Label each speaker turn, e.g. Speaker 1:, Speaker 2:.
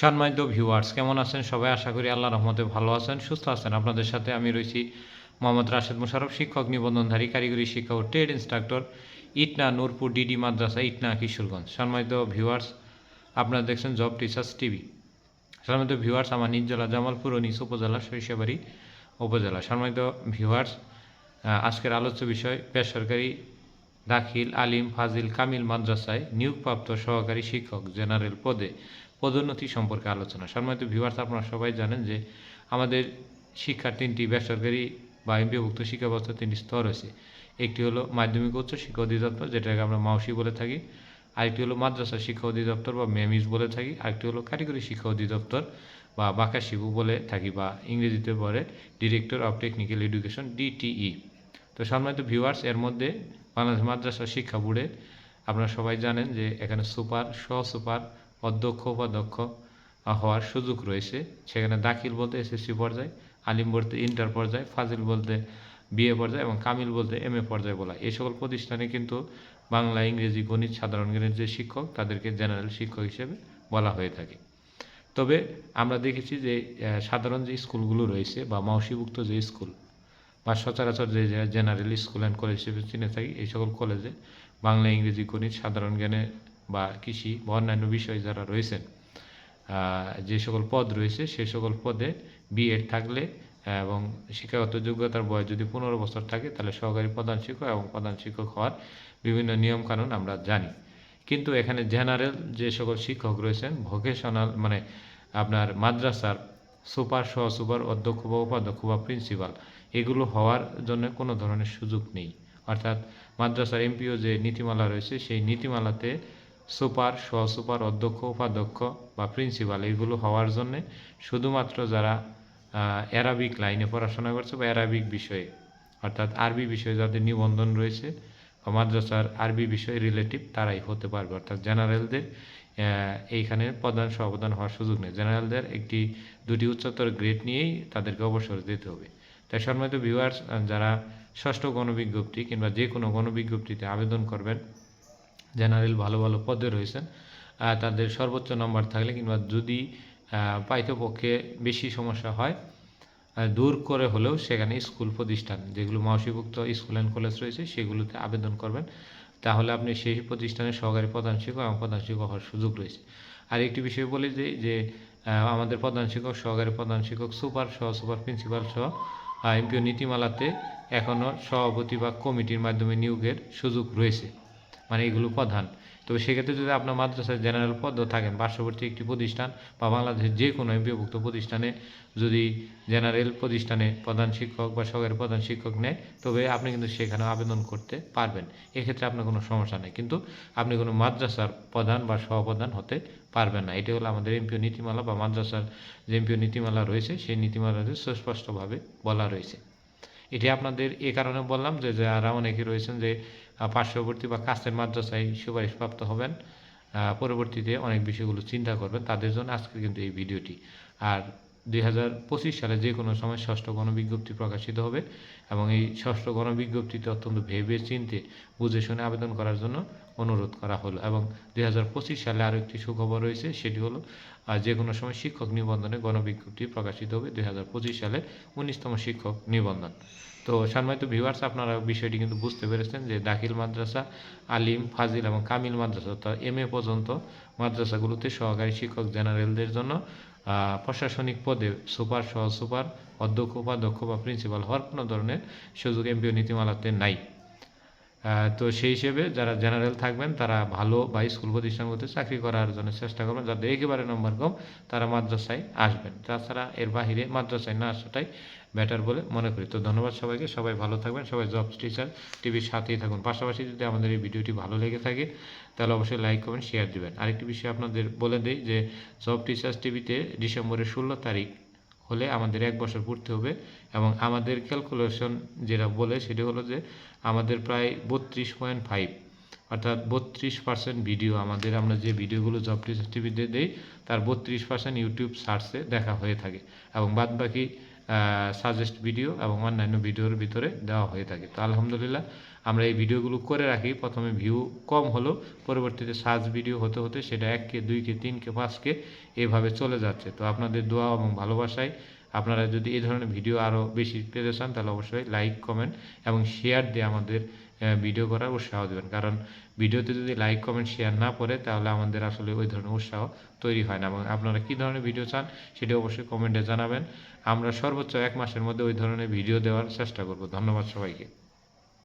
Speaker 1: সম্মানিত ভিউয়ার্স কেমন আছেন সবাই? আশা করি আল্লাহ রহমতে ভালো আছেন, সুস্থ আছেন। আপনাদের সাথে আমি রয়েছি মোহাম্মদ রাশেদ মুশারফ শিক্ষক, নিবন্ধনধারী, কারিগরি শিক্ষা ও trade instructor, Itna, Nurpur, DD মাদ্রাসা, ইটনা, কিশোরগঞ্জ। সম্মানিত ভিউয়ার্স আপনারা দেখছেন জব টিচার্স টিভি। সম্মানিত ভিউয়ার্স আমার নিজ জেলা জামালপুর ও নিজ উপজেলা সরিষাবাড়ি উপজেলা। সম্মানিত ভিউয়ার্স আজকের আলোচ্য বিষয়, বেসরকারি দাখিল, আলিম, ফাজিল, কামিল মাদ্রাসায় নিয়োগপ্রাপ্ত সহকারী শিক্ষক জেনারেল পদে পদোন্নতি সম্পর্কে আলোচনা। সম্মানিত ভিউয়ার্স আপনারা সবাই জানেন যে আমাদের শিক্ষার তিনটি বেসরকারি বা এমপিভুক্ত শিক্ষা ব্যবস্থার তিনটি স্তর রয়েছে। একটি হলো মাধ্যমিক উচ্চ শিক্ষা অধিদপ্তর, যেটাকে আমরা মাউসি বলে থাকি। আরেকটি হলো মাদ্রাসা শিক্ষা অধিদপ্তর বা মেমিস বলে থাকি। আরেকটি হলো কারিগরি শিক্ষা অধিদপ্তর বা বাঁকা শিবু বলে থাকি বা ইংরেজিতে বলে director of technical education DTE তো সম্মানিত ভিউয়ার্স এর মধ্যে বাংলাদেশ মাদ্রাসা শিক্ষা বোর্ডে আপনারা সবাই জানেন যে এখানে সুপার সহ সুপার অধ্যক্ষ, উপাধ্যক্ষ হওয়ার সুযোগ রয়েছে। সেখানে দাখিল বলতে এসএসসি পর্যায়ে, আলিম বলতে ইন্টার পর্যায়ে, ফাজিল বলতে বিএ পর্যায়ে এবং কামিল বলতে এম এ পর্যায়ে বলা এই সকল প্রতিষ্ঠানে কিন্তু বাংলা, ইংরেজি, গণিত, সাধারণ জ্ঞানের যে শিক্ষক, তাদেরকে জেনারেল শিক্ষক হিসেবে বলা হয়ে থাকে। তবে আমরা দেখেছি যে সাধারণ যে স্কুলগুলো রয়েছে বা মাউসিভুক্ত যে স্কুল বা সচরাচর যে জেনারেল স্কুল অ্যান্ড কলেজ হিসেবে চিনে থাকি, এই সকল কলেজে বাংলা, ইংরেজি, গণিত, সাধারণ জ্ঞানে বা কৃষি বা অন্যান্য বিষয় যারা রয়েছেন যে সকল পদ রয়েছে, সে সকল পদে বিএড থাকলে, এবং শিক্ষাগত যোগ্যতার বয়স যদি পনেরো বছর থাকে, তাহলে সহকারী প্রধান শিক্ষক এবং প্রধান শিক্ষক হওয়ার বিভিন্ন নিয়মকানুন আমরা জানি। কিন্তু এখানে জেনারেল যে সকল শিক্ষক রয়েছেন, ভোকেশনাল মানে আপনার মাদ্রাসার সুপার সহ সুপার অধ্যক্ষ বা উপাধ্যক্ষ বা প্রিন্সিপাল, এগুলো হওয়ার জন্য কোনো ধরনের সুযোগ নেই। অর্থাৎ মাদ্রাসার এমপিও যে নীতিমালা রয়েছে, সেই নীতিমালাতে সুপার সহ সুপার অধ্যক্ষ, উপাধ্যক্ষ বা প্রিন্সিপাল এগুলো হওয়ার জন্যে শুধুমাত্র যারা অ্যারাবিক লাইনে পড়াশোনা করছে বা অ্যারাবিক বিষয়ে, অর্থাৎ আরবি বিষয়ে যাদের নিবন্ধন রয়েছে বা মাদ্রাসার আরবি বিষয়ে রিলেটিভ তারাই হতে পারবে। অর্থাৎ জেনারেলদের এইখানে প্রধান সহপ্রধান হওয়ার সুযোগ নেই। জেনারেলদের একটি, দুটি উচ্চতর গ্রেড নিয়েই তাদেরকে অবসর দিতে হবে। তাই সম্মানিত ভিউয়ার্স যারা ষষ্ঠ গণবিজ্ঞপ্তি কিংবা যে কোনো গণবিজ্ঞপ্তিতে আবেদন করবেন জেনারেল ভালো ভালো পদে রয়েছেন তাদের সর্বোচ্চ নম্বর থাকলে কিংবা যদি পাইতপক্ষে বেশি সমস্যা হয় দূর করে হলেও সেখানে স্কুল প্রতিষ্ঠান, যেগুলো মাউসিভুক্ত স্কুল অ্যান্ড কলেজ রয়েছে, সেগুলোতে আবেদন করবেন। তাহলে আপনি সেই প্রতিষ্ঠানের সহকারী প্রধান শিক্ষক এবং প্রধান শিক্ষক হওয়ার সুযোগ রয়েছে। আর একটি বিষয় বলি যে যে আমাদের প্রধান শিক্ষক, সহকারী প্রধান শিক্ষক, সুপার সহ, সুপার প্রিন্সিপাল সহ এমপিও নীতিমালাতে এখনও সভাপতি বা কমিটির মাধ্যমে নিয়োগের সুযোগ রয়েছে। মানে এগুলো প্রধান। তবে সেক্ষেত্রে যদি আপনার মাদ্রাসায় জেনারেল পদ থাকেন পার্শ্ববর্তী একটি প্রতিষ্ঠান বা বাংলাদেশের যে কোনো এমপিওভুক্ত প্রতিষ্ঠানে যদি জেনারেল প্রতিষ্ঠানে প্রধান শিক্ষক বা সহকারী প্রধান শিক্ষক নেয়, তবে আপনি কিন্তু সেখানে আবেদন করতে পারবেন। এক্ষেত্রে আপনার কোনো সমস্যা নেই, কিন্তু আপনি কোনো মাদ্রাসার প্রধান বা সহপ্রধান হতে পারবেন না। এটা হলো আমাদের এমপিও নীতিমালা বা মাদ্রাসার যে এমপিও নীতিমালা রয়েছে, সেই নীতিমালাতে সুস্পষ্টভাবে বলা রয়েছে। এটি আপনাদের এ কারণে বললাম যে যারা অনেকে রয়েছেন যে পার্শ্ববর্তী বা কাছের মাদ্রাসায় সুপারিশপ্রাপ্ত হবেন পরবর্তীতে অনেক বিষয়গুলো চিন্তা করবেন, তাদের জন্য আজকে কিন্তু এই ভিডিওটি। আর দুই হাজার পঁচিশ সালে যে কোনো সময় ষষ্ঠ গণবিজ্ঞপ্তি প্রকাশিত হবে এবং এই ষষ্ঠ গণবিজ্ঞপ্তিতে অত্যন্ত ভেবে চিনতে বুঝে শুনে আবেদন করার জন্য অনুরোধ করা হলো এবং দুই হাজার পঁচিশ সালে আরও একটি সুখবর রয়েছে, সেটি হলো যে কোনো সময় শিক্ষক নিবন্ধনে গণবিজ্ঞপ্তি প্রকাশিত হবে দুই হাজার পঁচিশ সালে উনিশতম শিক্ষক নিবন্ধন। তো সম্মানিত ভিউয়ার্স আপনারা বিষয়টি কিন্তু বুঝতে পেরেছেন যে দাখিল মাদ্রাসা, আলিম, ফাজিল এবং কামিল মাদ্রাসা অর্থাৎ এম এ পর্যন্ত মাদ্রাসাগুলোতে সহকারী শিক্ষক জেনারেলদের জন্য প্রশাসনিক পদে সুপার সহ সুপার, অধ্যক্ষ, উপাধ্যক্ষ বা প্রিন্সিপাল হওয়ার কোনো ধরনের সুযোগ এমপিও নীতিমালাতে নাই। তো সেই হিসেবে যারা জেনারেল থাকবেন, তারা ভালো বা স্কুল প্রতিষ্ঠানগুলোতে চাকরি করার জন্য চেষ্টা করবেন যাদের একেবারে নম্বর কম তারা মাদ্রাসায় আসবেন। তাছাড়া এর বাহিরে মাদ্রাসায় না আসাটাই বেটার বলে মনে করি। তো ধন্যবাদ সবাইকে। সবাই ভালো থাকবেন। সবাই জব টিচার টিভির সাথেই থাকুন। পাশাপাশি যদি আমাদের এই ভিডিওটি ভালো লেগে থাকে, তাহলে অবশ্যই লাইক কমেন্ট শেয়ার দিবেন। আরেকটি বিষয় আপনাদের বলে দিই যে জব টিচার্স টিভিতে ডিসেম্বরের ষোলো তারিখ হলে আমাদের এক বছর পড়তে হবে। এবং আমাদের ক্যালকুলেশন যেটা বলে সেটা হলো যে আমাদের প্রায় বত্রিশ পয়েন্ট ফাইভ অর্থাৎ বত্রিশ পার্সেন্ট ভিডিও আমাদের আমরা যে ভিডিওগুলো জব টিভিতে দিই, তার বত্রিশ পার্সেন্ট ইউটিউব সার্চে দেখা হয়ে থাকে। এবং বাদবাকি সাজেস্ট ভিডিও এবং অন্যান্য ভিডিওর ভিতরে দেওয়া হয়ে থাকে। তো আলহামদুলিল্লাহ, আমরা এই ভিডিওগুলো করে রাখি। প্রথমে ভিউ কম হলো, পরবর্তীতে সার্চ ভিডিও হতে হতে সেটা এক কে দুই কে তিন কে পাঁচ কে এভাবে চলে যাচ্ছে। তো আপনাদের দোয়া এবং ভালোবাসায় আপনারা যদি এই ধরনের ভিডিও আরও বেশি পেতে চান, তাহলে অবশ্যই লাইক কমেন্ট এবং শেয়ার দিয়ে আমাদের ভিডিও করার উৎসাহ দেবেন। কারণ ভিডিওতে যদি লাইক কমেন্ট শেয়ার না করে তাহলে আমাদের আসলে ওই ধরনের উৎসাহ তৈরি হয় না। এবং আপনারা কী ধরনের ভিডিও চান, সেটা অবশ্যই কমেন্টে জানাবেন। আমরা সর্বোচ্চ এক মাসের মধ্যে ওই ধরনের ভিডিও দেওয়ার চেষ্টা করব। ধন্যবাদ সবাইকে।